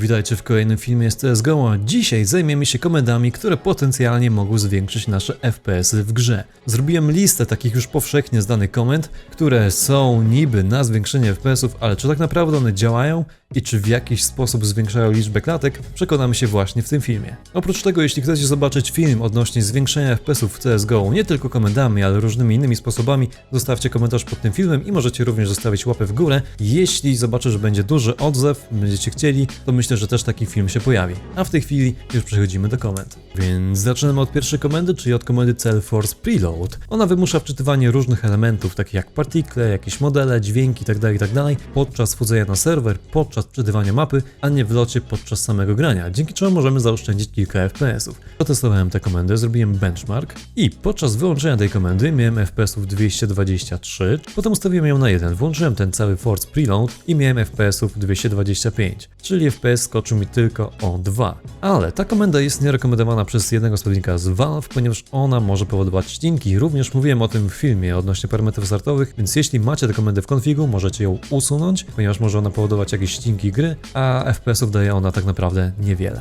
Witajcie w kolejnym filmie z CSGO, dzisiaj zajmiemy się komendami, które potencjalnie mogą zwiększyć nasze FPS-y w grze. Zrobiłem listę takich już powszechnie znanych komend, które są niby na zwiększenie FPS-ów, ale czy tak naprawdę one działają i czy w jakiś sposób zwiększają liczbę klatek, przekonamy się właśnie w tym filmie. Oprócz tego, jeśli chcecie zobaczyć film odnośnie zwiększenia FPS-ów w CSGO, nie tylko komendami, ale różnymi innymi sposobami, zostawcie komentarz pod tym filmem i możecie również zostawić łapę w górę. Jeśli zobaczę, że będzie duży odzew, będziecie chcieli, to myślę, że też taki film się pojawi. A w tej chwili już przechodzimy do komend. Więc zaczynamy od pierwszej komendy, czyli od komendy Cell Force Preload. Ona wymusza wczytywanie różnych elementów, takich jak partikle, jakieś modele, dźwięki itd., itd. podczas wchodzenia na serwer, podczas wczytywania mapy, a nie w locie podczas samego grania, dzięki czemu możemy zaoszczędzić kilka FPS-ów. Protestowałem tę komendę, zrobiłem benchmark i podczas wyłączenia tej komendy miałem FPS-ów 223, potem ustawiłem ją na 1, włączyłem ten cały Force Preload i miałem FPS-ów 225, czyli FPS skoczył mi tylko o 2. Ale ta komenda jest nierekomendowana przez jednego z pewnika z Valve, ponieważ ona może powodować ścinki. Również mówiłem o tym w filmie odnośnie parametrów startowych, więc jeśli macie tę komendę w konfigu, możecie ją usunąć, ponieważ może ona powodować jakieś ścinki gry, a FPS-ów daje ona tak naprawdę niewiele.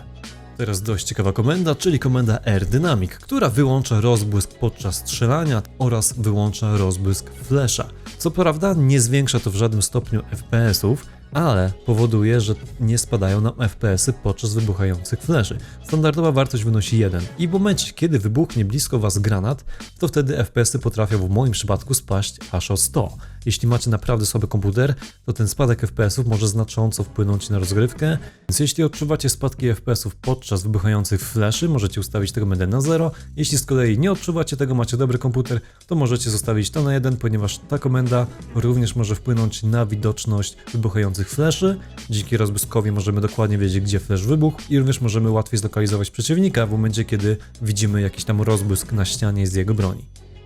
Teraz dość ciekawa komenda, czyli komenda Air Dynamic, która wyłącza rozbłysk podczas strzelania oraz wyłącza rozbłysk flasha. Co prawda nie zwiększa to w żadnym stopniu FPS-ów, ale powoduje, że nie spadają nam FPS-y podczas wybuchających fleszy. Standardowa wartość wynosi 1 i w momencie, kiedy wybuchnie blisko Was granat, to wtedy FPS-y potrafią w moim przypadku spaść aż o 100. Jeśli macie naprawdę słaby komputer, to ten spadek FPS-ów może znacząco wpłynąć na rozgrywkę, więc jeśli odczuwacie spadki FPS-ów podczas wybuchających fleszy, możecie ustawić tego będę na 0. Jeśli z kolei nie odczuwacie tego, macie dobry komputer, to możecie zostawić to na 1, ponieważ ta komenda również może wpłynąć na widoczność wybuchających fleszy. Dzięki rozbłyskowi możemy dokładnie wiedzieć, gdzie flash wybuchł i również możemy łatwiej zlokalizować przeciwnika w momencie, kiedy widzimy jakiś tam rozbłysk na ścianie z jego broni.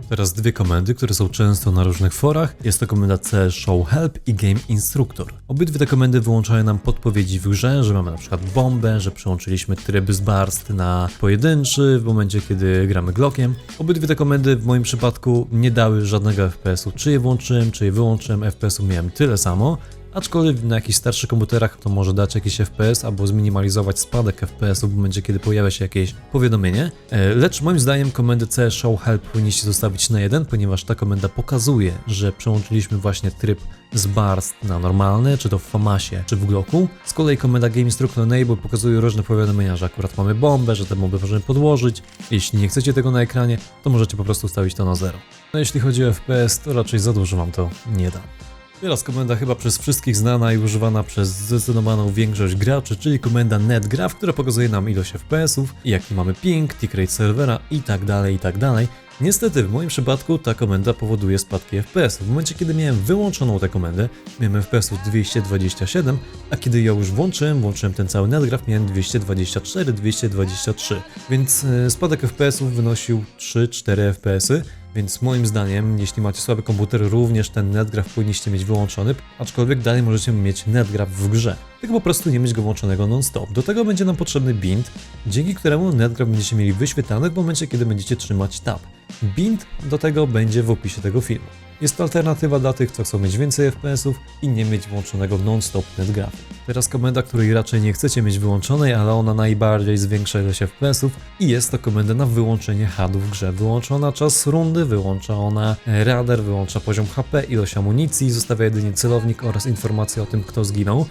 Teraz dwie komendy, które są często na różnych forach. Jest to komenda C Show Help i Game Instructor. Obydwie te komendy wyłączają nam podpowiedzi w grze, że mamy na przykład bombę, że przełączyliśmy tryb z barst na pojedynczy w momencie, kiedy gramy Glockiem. Obydwie te komendy w moim przypadku nie dały żadnego FPS-u. Czy je włączyłem, czy je wyłączyłem, FPS-u miałem tyle samo. Aczkolwiek na jakichś starszych komputerach to może dać jakiś FPS albo zminimalizować spadek FPS-u w momencie, kiedy pojawia się jakieś powiadomienie. E, Lecz moim zdaniem komendę C Show Help powinniście zostawić na 1, ponieważ ta komenda pokazuje, że przełączyliśmy właśnie tryb z Barst na normalny, czy to w Famasie, czy w Glocku. Z kolei komenda Game Instructor Enable pokazuje różne powiadomienia, że akurat mamy bombę, że te bomby możemy podłożyć. Jeśli nie chcecie tego na ekranie, to możecie po prostu ustawić to na 0. No jeśli chodzi o FPS, to raczej za dużo wam to nie da. Teraz komenda chyba przez wszystkich znana i używana przez zdecydowaną większość graczy, czyli komenda netgraph, która pokazuje nam ilość FPS-ów, jaki mamy ping, tick rate serwera i tak dalej, i tak. Niestety w moim przypadku ta komenda powoduje spadki FPS. W momencie kiedy miałem wyłączoną tę komendę, miałem FPS-ów 227, a kiedy ją już włączyłem, włączyłem ten cały netgraph, miałem 224, 223, więc e, spadek FPS-ów wynosił 3-4 FPS-y. Więc moim zdaniem, jeśli macie słaby komputer, również ten netgraph powinniście mieć wyłączony, aczkolwiek dalej możecie mieć netgraph w grze. Tylko po prostu nie mieć go włączonego non-stop. Do tego będzie nam potrzebny bind, dzięki któremu netgraph będziecie mieli wyświetlany w momencie, kiedy będziecie trzymać tab. Bind do tego będzie w opisie tego filmu. Jest to alternatywa dla tych, co chcą mieć więcej FPS-ów i nie mieć włączonego non-stop netgraphu. Teraz komenda, której raczej nie chcecie mieć wyłączonej, ale ona najbardziej zwiększa ilość FPS-ów i jest to komenda na wyłączenie HUD w grze. Wyłącza ona czas rundy, wyłącza ona radar, wyłącza poziom HP, ilość amunicji, zostawia jedynie celownik oraz informacje o tym, kto zginął.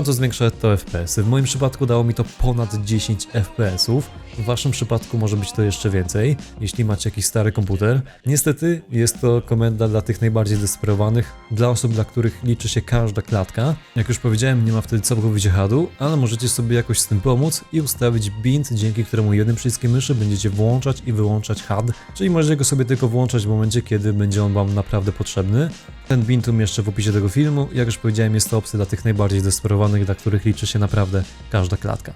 Znacząco zwiększa to FPS-y. W moim przypadku dało mi to ponad 10 FPS-ów. W waszym przypadku może być to jeszcze więcej, jeśli macie jakiś stary komputer. Niestety jest to komenda dla tych najbardziej zdesperowanych, dla osób, dla których liczy się każda klatka. Jak już powiedziałem, nie ma wtedy całkowicie HUD-u, ale możecie sobie jakoś z tym pomóc i ustawić bind, dzięki któremu jednym przyciskiem myszy będziecie włączać i wyłączać HUD, czyli możecie go sobie tylko włączać w momencie, kiedy będzie on wam naprawdę potrzebny. Ten bind umieszczę w opisie tego filmu. Jak już powiedziałem, jest to opcja dla tych najbardziej zdesperowanych, dla których liczy się naprawdę każda klatka.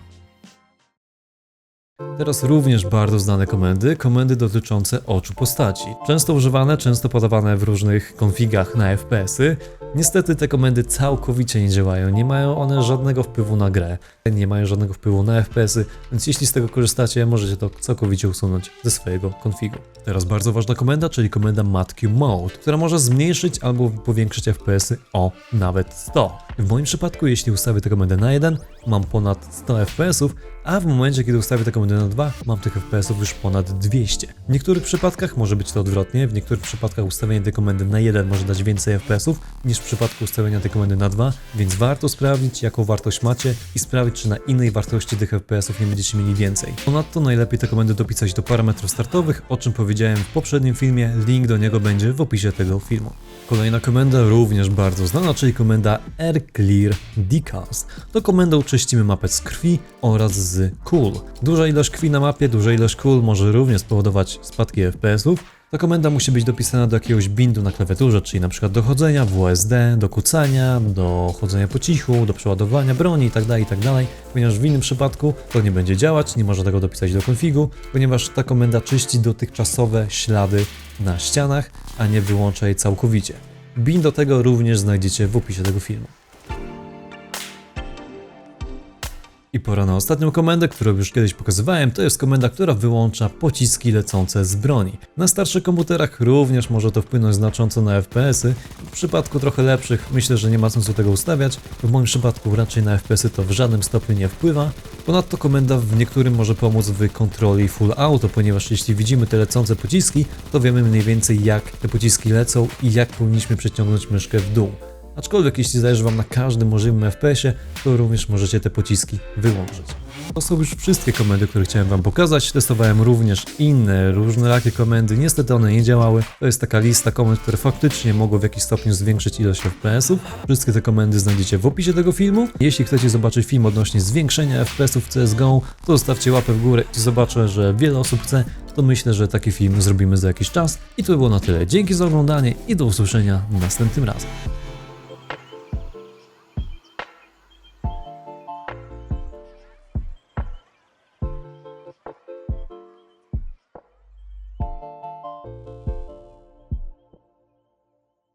Teraz również bardzo znane komendy, komendy dotyczące oczu postaci. Często używane, często podawane w różnych konfigach na FPS-y. Niestety te komendy całkowicie nie działają, nie mają one żadnego wpływu na grę, nie mają żadnego wpływu na FPS-y, więc jeśli z tego korzystacie, możecie to całkowicie usunąć ze swojego konfigu. Teraz bardzo ważna komenda, czyli komenda matq mode, która może zmniejszyć albo powiększyć FPS-y o nawet 100. W moim przypadku, jeśli ustawię tę komendę na 1, mam ponad 100 FPS-ów, a w momencie, kiedy ustawię tę komendę na 2, mam tych FPS-ów już ponad 200. W niektórych przypadkach może być to odwrotnie, w niektórych przypadkach ustawienie tej komendy na 1 może dać więcej FPS-ów niż w przypadku ustawienia tej komendy na 2, więc warto sprawdzić, jaką wartość macie i sprawdzić, czy na innej wartości tych FPS-ów nie będziecie mieli więcej. Ponadto najlepiej te komendy dopisać do parametrów startowych, o czym powiedziałem w poprzednim filmie, link do niego będzie w opisie tego filmu. Kolejna komenda również bardzo znana, czyli komenda rclear decast. To komendą czyścimy mapę z krwi oraz z kul. Duża ilość krwi na mapie, duża ilość kul może również spowodować spadki FPS-ów. Ta komenda musi być dopisana do jakiegoś bindu na klawiaturze, czyli na przykład do chodzenia, WSD, do kucania, do chodzenia po cichu, do przeładowania broni tak itd., itd., ponieważ w innym przypadku to nie będzie działać, nie można tego dopisać do konfigu, ponieważ ta komenda czyści dotychczasowe ślady na ścianach, a nie wyłącza je całkowicie. Bin do tego również znajdziecie w opisie tego filmu. I pora na ostatnią komendę, którą już kiedyś pokazywałem, to jest komenda, która wyłącza pociski lecące z broni. Na starszych komputerach również może to wpłynąć znacząco na FPS-y. W przypadku trochę lepszych myślę, że nie ma sensu tego ustawiać. W moim przypadku raczej na FPS-y to w żadnym stopniu nie wpływa. Ponadto komenda w niektórym może pomóc w kontroli full auto, ponieważ jeśli widzimy te lecące pociski, to wiemy mniej więcej jak te pociski lecą i jak powinniśmy przeciągnąć myszkę w dół. Aczkolwiek jeśli zależy Wam na każdym możliwym FPS-ie, to również możecie te pociski wyłączyć. To są już wszystkie komendy, które chciałem Wam pokazać. Testowałem również inne, różnorakie komendy. Niestety one nie działały. To jest taka lista komend, które faktycznie mogą w jakiś stopniu zwiększyć ilość FPS-ów. Wszystkie te komendy znajdziecie w opisie tego filmu. Jeśli chcecie zobaczyć film odnośnie zwiększenia FPS-ów w CSGO, to zostawcie łapę w górę i zobaczę, że wiele osób chce. To myślę, że taki film zrobimy za jakiś czas. I to by było na tyle. Dzięki za oglądanie i do usłyszenia następnym razem.